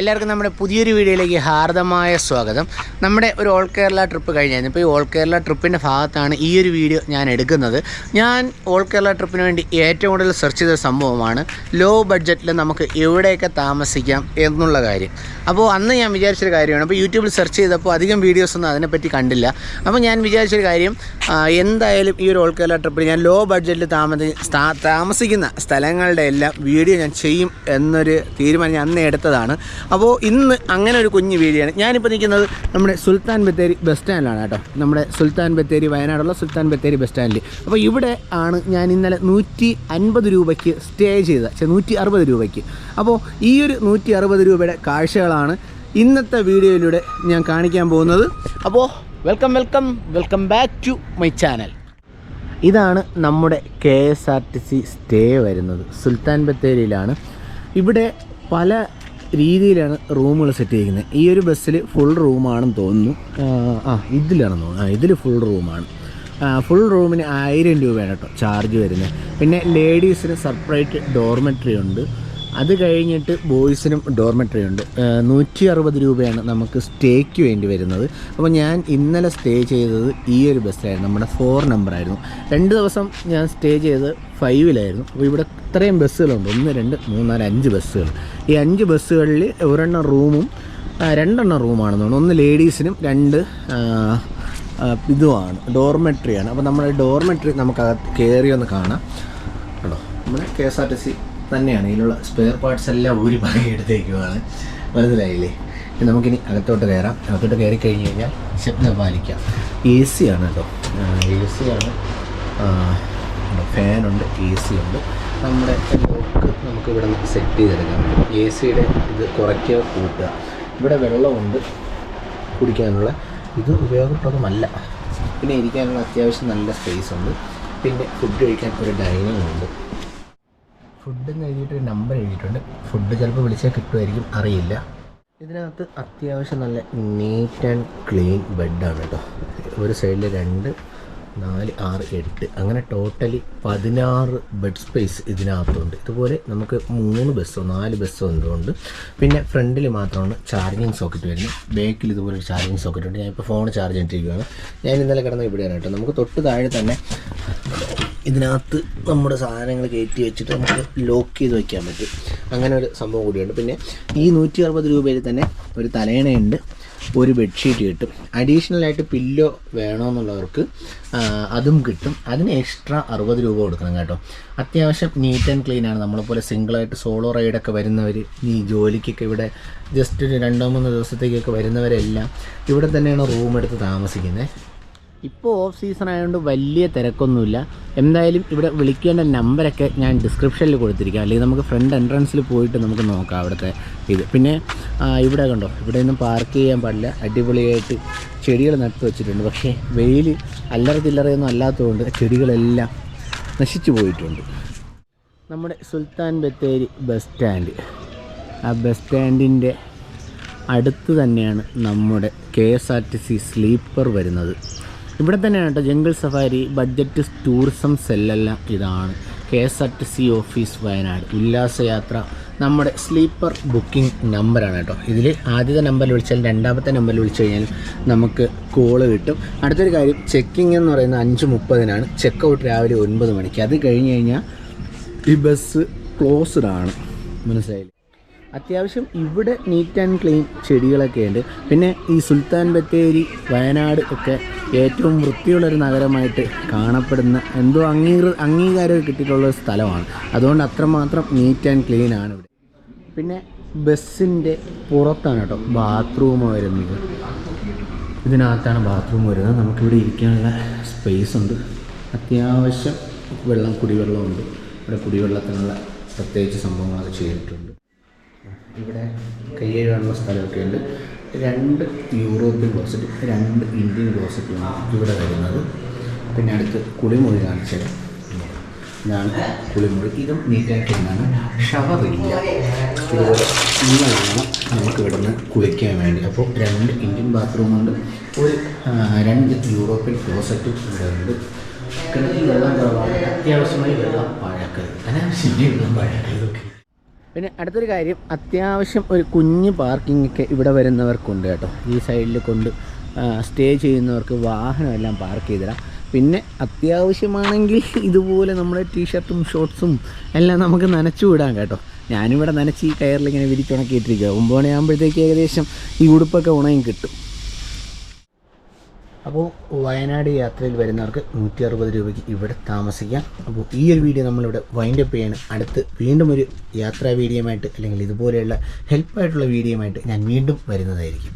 എല്ലാവർക്കും നമ്മുടെ പുതിയൊരു വീഡിയോയിലേക്ക് ഹാർദമായ സ്വാഗതം. നമ്മുടെ ഒരു ഓൾ കേരള ട്രിപ്പ് കഴിഞ്ഞായിരുന്നു. ഇപ്പോൾ ഈ ഓൾ കേരള ട്രിപ്പിന്റെ ഭാഗത്താണ് ഈ ഒരു വീഡിയോ ഞാൻ എടുക്കുന്നത്. ഞാൻ ഓൾ കേരള ട്രിപ്പിന് വേണ്ടി ഏറ്റവും കൂടുതൽ സെർച്ച് ചെയ്ത സംഭവമാണ് ലോ ബഡ്ജറ്റിൽ നമുക്ക് എവിടെയൊക്കെ താമസിക്കാം എന്നുള്ള കാര്യം. അപ്പോൾ അന്ന് ഞാൻ വിചാരിച്ചൊരു കാര്യമാണ്. അപ്പോൾ യൂട്യൂബിൽ സെർച്ച് ചെയ്തപ്പോൾ അധികം വീഡിയോസൊന്നും അതിനെപ്പറ്റി കണ്ടില്ല. അപ്പോൾ ഞാൻ വിചാരിച്ചൊരു കാര്യം എന്തായാലും ഈ ഒരു ഓൾ കേരള ട്രിപ്പിൽ ഞാൻ ലോ ബഡ്ജറ്റിൽ താമസി താമസിക്കുന്ന സ്ഥലങ്ങളുടെ എല്ലാം വീഡിയോ ഞാൻ ചെയ്യും എന്നൊരു തീരുമാനം ഞാൻ അന്ന് എടുത്തതാണ്. അപ്പോൾ ഇന്ന് അങ്ങനെ ഒരു കുഞ്ഞു വീഡിയോ ആണ് ഞാനിപ്പോൾ നിൽക്കുന്നത് നമ്മുടെ സുൽത്താൻ ബത്തേരി ബസ് സ്റ്റാൻഡിലാണ് കേട്ടോ. നമ്മുടെ സുൽത്താൻ ബത്തേരി വയനാടുള്ള സുൽത്താൻ ബത്തേരി ബസ് സ്റ്റാൻഡിൽ അപ്പോൾ ഇവിടെ ആണ് ഞാൻ ഇന്നലെ നൂറ്റി അൻപത് രൂപയ്ക്ക് സ്റ്റേ ചെയ്ത നൂറ്റി അറുപത് രൂപയ്ക്ക്. അപ്പോൾ ഈ ഒരു നൂറ്റി അറുപത് രൂപയുടെ കാഴ്ചകളാണ് ഇന്നത്തെ വീഡിയോയിലൂടെ ഞാൻ കാണിക്കാൻ പോകുന്നത്. അപ്പോൾ welcome welcome welcome back to my channel ഇതാണ് നമ്മുടെ K S R T C stay വരുന്നത്. സുൽത്താൻ ബത്തേരിയിലാണ്. ഇവിടെ പല രീതിയിലാണ് റൂമുകൾ സെറ്റ് ചെയ്തിരിക്കുന്നത്. ഈ ഒരു ബസ്സിൽ ഫുൾ റൂമാണെന്ന് തോന്നുന്നു. ആ, ഇതിലാണെന്ന് തോന്നുന്നു. ആ ഇതിൽ ഫുൾ റൂമാണ് ഫുൾ റൂമിന് ആയിരം രൂപയാണ് കേട്ടോ ചാർജ് വരുന്നത്. പിന്നെ ലേഡീസിന് സെപ്പറേറ്റ് ഡോർമെട്രി ഉണ്ട്. അത് കഴിഞ്ഞിട്ട് ബോയ്സിനും ഡോർമെട്രി ഉണ്ട്. നൂറ്റി അറുപത് രൂപയാണ് നമുക്ക് സ്റ്റേക്ക് വേണ്ടി വരുന്നത്. അപ്പോൾ ഞാൻ ഇന്നലെ സ്റ്റേ ചെയ്തത് ഈ ഒരു ബസ്സിലായിരുന്നു. നമ്മുടെ ഫോർ നമ്പറായിരുന്നു. രണ്ട് ദിവസം ഞാൻ സ്റ്റേ ചെയ്തത് ഫൈവിലായിരുന്നു. അപ്പോൾ ഇവിടെ ഇത്രയും ബസ്സുകളുണ്ട്. ഒന്ന് രണ്ട് മൂന്ന് നാല് അഞ്ച് ബസ്സുകൾ. ഈ അഞ്ച് ബസ്സുകളിൽ ഒരെണ്ണം റൂമും രണ്ടെണ്ണം റൂമാണെന്ന് തോന്നുന്നു. ഒന്ന് ലേഡീസിനും രണ്ട് ഇതുമാണ് ഡോർമെട്രിയാണ്. അപ്പോൾ നമ്മുടെ ഡോർമെട്രി നമുക്ക് കയറി ഒന്ന് കാണാം. കേട്ടോ നമ്മുടെ K S R T C തന്നെയാണ്. ഇതിലുള്ള സ്പെയർ പാർട്സ് എല്ലാം ഊരി പറക്കി എടുത്തേക്കുവാണ്. മനസ്സിലായില്ലേ? നമുക്കിനി അകത്തോട്ട് കയറാം. അകത്തോട്ട് കയറി കഴിഞ്ഞ് കഴിഞ്ഞാൽ ശബ്ദം പാലിക്കാം. എ സി ആണ് കേട്ടോ. എ സി ആണ്. ഫാനുണ്ട് എ സി ഉണ്ട് നമ്മുടെ ലോക്ക് നമുക്ക് ഇവിടെ നിന്ന് സെറ്റ് ചെയ്തെടുക്കാൻ പറ്റും. എ സിയുടെ ഇത് കുറയ്ക്കുക കൂട്ടുക. ഇവിടെ വെള്ളമുണ്ട് കുടിക്കാനുള്ള. ഇത് ഉപയോഗപ്രദമല്ല. പിന്നെ ഇരിക്കാനുള്ള അത്യാവശ്യം നല്ല സ്പേസ് ഉണ്ട്. പിന്നെ ഫുഡ് കഴിക്കാൻ ഒരു ഡൈനിങ് ഉണ്ട്. ഫുഡ് എന്ന് നമ്പർ എഴുതിയിട്ടുണ്ട്. ഫുഡ് ചിലപ്പോൾ വിളിച്ചാൽ കിട്ടുമായിരിക്കും അറിയില്ല. ഇതിനകത്ത് അത്യാവശ്യം നല്ല നീറ്റ് ആൻഡ് ക്ലീൻ ബെഡാണ് കേട്ടോ ഒരു സൈഡിൽ രണ്ട് നാല് ആറ് എട്ട് അങ്ങനെ ടോട്ടലി പതിനാറ് ബെഡ് സ്പേസ് ഇതിനകത്തുണ്ട്. ഇതുപോലെ നമുക്ക് മൂന്ന് ബസ്സോ നാല് ബസ്സോ എന്തുകൊണ്ട് പിന്നെ ഫ്രണ്ടിൽ മാത്രമാണ് ചാർജിങ് സോക്കറ്റ് വരുന്നത്. ബാക്കിൽ ഇതുപോലെ ഒരു ചാർജിങ് സോക്കറ്റ് ഉണ്ട്. ഞാനിപ്പോൾ ഫോൺ ചാർജ് ചെയ്തിരിക്കുകയാണ് ഞാൻ ഇന്നലെ കിടന്ന് ഇവിടെയാണ് കേട്ടോ നമുക്ക് തൊട്ട് താഴെ തന്നെ ഇതിനകത്ത് നമ്മുടെ സാധനങ്ങൾ കയറ്റി വെച്ചിട്ട് നമുക്ക് ലോക്ക് ചെയ്ത് വയ്ക്കാൻ പറ്റും. അങ്ങനെ ഒരു സംഭവം കൂടിയുണ്ട്. പിന്നെ ഈ നൂറ്റി അറുപത് രൂപയിൽ തന്നെ ഒരു തലയണയുണ്ട് ഒരു ബെഡ്ഷീറ്റ് കിട്ടും. അഡീഷണൽ ആയിട്ട് പില്ലോ വേണമെന്നുള്ളവർക്ക് അതും കിട്ടും. അതിന് എക്സ്ട്രാ അറുപത് രൂപ കൊടുക്കണം കേട്ടോ. അത്യാവശ്യം നീറ്റ് ആൻഡ് ക്ലീൻ ആണ്. നമ്മളെപ്പോലെ സിംഗിളായിട്ട് സോളോ റൈഡൊക്കെ വരുന്നവർ ഈ ജോലിക്കൊക്കെ ഇവിടെ ജസ്റ്റ് ഒരു രണ്ടോ മൂന്നോ ദിവസത്തേക്കൊക്കെ വരുന്നവരെല്ലാം ഇവിടെ തന്നെയാണ് റൂം എടുത്ത് താമസിക്കുന്നത്. ഇപ്പോൾ ഓഫ് സീസൺ ആയതുകൊണ്ട് വലിയ തിരക്കൊന്നുമില്ല. എന്തായാലും ഇവിടെ വിളിക്കേണ്ട നമ്പരൊക്കെ ഞാൻ ഡിസ്ക്രിപ്ഷനിൽ കൊടുത്തിരിക്കാം. അല്ലെങ്കിൽ നമുക്ക് ഫ്രണ്ട് എൻട്രൻസിൽ പോയിട്ട് നമുക്ക് നോക്കാം അവിടുത്തെ ഇത്. പിന്നെ ഇവിടെ കണ്ടോ? ഇവിടെ ഒന്നും പാർക്ക് ചെയ്യാൻ പാടില്ല. അടിപൊളിയായിട്ട് ചെടികൾ നട്ടു വെച്ചിട്ടുണ്ട്. പക്ഷേ വെയിൽ അല്ലറ ചില്ലറയൊന്നും അല്ലാത്തതുകൊണ്ട് ചെടികളെല്ലാം നശിച്ചു പോയിട്ടുണ്ട്. നമ്മുടെ സുൽത്താൻ ബത്തേരി ബസ് സ്റ്റാൻഡ് ആ ബസ് സ്റ്റാൻഡിന്റെ അടുത്ത് തന്നെയാണ് നമ്മുടെ K S R T C sleeper വരുന്നത്. ഇവിടെ തന്നെയാണ് കേട്ടോ ജംഗിൾ സഫാരി ബഡ്ജറ്റ് ടൂറിസം സെല്ലല്ല ഇതാണ്. K S R T C office Wayanad. ഉല്ലാസയാത്ര നമ്മുടെ സ്ലീപ്പർ ബുക്കിംഗ് നമ്പറാണ് കേട്ടോ ഇതിൽ ആദ്യത്തെ നമ്പറിൽ വിളിച്ചാൽ രണ്ടാമത്തെ നമ്പറിൽ വിളിച്ചു കഴിഞ്ഞാൽ നമുക്ക് കോൾ കിട്ടും. അടുത്തൊരു കാര്യം ചെക്കിംഗ് എന്ന് പറയുന്നത് അഞ്ച് മുപ്പതിനാണ്. ചെക്ക് ഔട്ട് രാവിലെ ഒൻപത് മണിക്ക്. അത് കഴിഞ്ഞ് കഴിഞ്ഞാൽ ഈ ബസ് ക്ലോസ്ഡ് ആണ്. മനസ്സിലായില്ലേ? അത്യാവശ്യം ഇവിടെ നീറ്റ് ആൻഡ് ക്ലീൻ ചെടികളൊക്കെ ഉണ്ട്. പിന്നെ ഈ സുൽത്താൻ ബത്തേരി വയനാട് ഒക്കെ ഏറ്റവും വൃത്തിയുള്ളൊരു നഗരമായിട്ട് കാണപ്പെടുന്ന എന്തോ അംഗീകൃ അംഗീകാരം കിട്ടിയിട്ടുള്ള ഒരു സ്ഥലമാണ്. അതുകൊണ്ട് അത്രമാത്രം നീറ്റ് ആൻഡ് ക്ലീൻ ആണ് ഇവിടെ. പിന്നെ ബസ്സിന്റെ പുറത്താണ് കേട്ടോ ബാത്റൂം വരുന്നത്. ഇതിനകത്താണ് ബാത്റൂം വരുന്നത്. നമുക്കിവിടെ ഇരിക്കാനുള്ള സ്പേസ് ഉണ്ട്. അത്യാവശ്യം വെള്ളം കുടിവെള്ളമുണ്ട്. ഇവിടെ കുടിവെള്ളത്തിനുള്ള പ്രത്യേകിച്ച് സംഭവങ്ങളൊക്കെ ചെയ്തിട്ടുണ്ട്. ഇവിടെ കൈ കഴുകാനുള്ള സ്ഥലമൊക്കെ ഉണ്ട് രണ്ട് യൂറോപ്യൻ ക്ലോസറ്റ് രണ്ട് ഇന്ത്യൻ ക്ലോസറ്റുമാണ് ഇവിടെ വരുന്നത്. പിന്നെ അടുത്ത് കുളിമുറി കാണിച്ചത്. ഇതാണ് കുളിമുറി. ഇതും നീറ്റായിട്ട് ഷവർ ഷവറില്ല ഇതുപോലെ ഇങ്ങനെ വേണം നമുക്ക് ഇവിടുന്ന് കുളിക്കാൻ വേണ്ടി. അപ്പോൾ രണ്ട് ഇന്ത്യൻ ബാത്റൂമുണ്ട് ഒരു രണ്ട് യൂറോപ്യൻ ക്ലോസറ്റും ഇവിടെ ഉണ്ട്. കിണറ്റിൽ വെള്ളം കുറവാണ്. അത്യാവശ്യമായി വെള്ളം പാഴാക്കരുത്. അനാവശ്യമായി വെള്ളം പാഴാക്കരുതൊക്കെ പിന്നെ അടുത്തൊരു കാര്യം അത്യാവശ്യം ഒരു കുഞ്ഞ് പാർക്കിംഗ് ഒക്കെ ഇവിടെ വരുന്നവർക്കുണ്ട് കേട്ടോ. ഈ സൈഡിൽ കൊണ്ട് സ്റ്റേ ചെയ്യുന്നവർക്ക് വാഹനമെല്ലാം പാർക്ക് ചെയ്തിടാം പിന്നെ അത്യാവശ്യമാണെങ്കിൽ ഇതുപോലെ നമ്മുടെ ടീഷർട്ടും ഷോർട്ട്സും എല്ലാം നമുക്ക് നനച്ചു വിടാം കേട്ടോ. ഞാനിവിടെ നനച്ച് ഈ കയറിൽ ഇങ്ങനെ വിരിച്ചുണക്കിയിട്ടിരിക്കുക ഒമ്പത് മണിയാകുമ്പോഴത്തേക്ക് ഏകദേശം ഈ ഉടുപ്പൊക്കെ ഉണങ്ങി കിട്ടും. അപ്പോൾ വയനാട് യാത്രയിൽ വരുന്നവർക്ക് നൂറ്റി അറുപത് രൂപയ്ക്ക് ഇവിടെ താമസിക്കാം. അപ്പോൾ ഈ ഒരു വീഡിയോ നമ്മളിവിടെ വൈൻഡപ്പ് ചെയ്യാണ്. അടുത്ത് വീണ്ടും ഒരു യാത്രാ വീഡിയോയുമായിട്ട് അല്ലെങ്കിൽ ഇതുപോലെയുള്ള ഹെൽപ്പായിട്ടുള്ള ആയിട്ട് ഞാൻ വീണ്ടും വരുന്നതായിരിക്കും.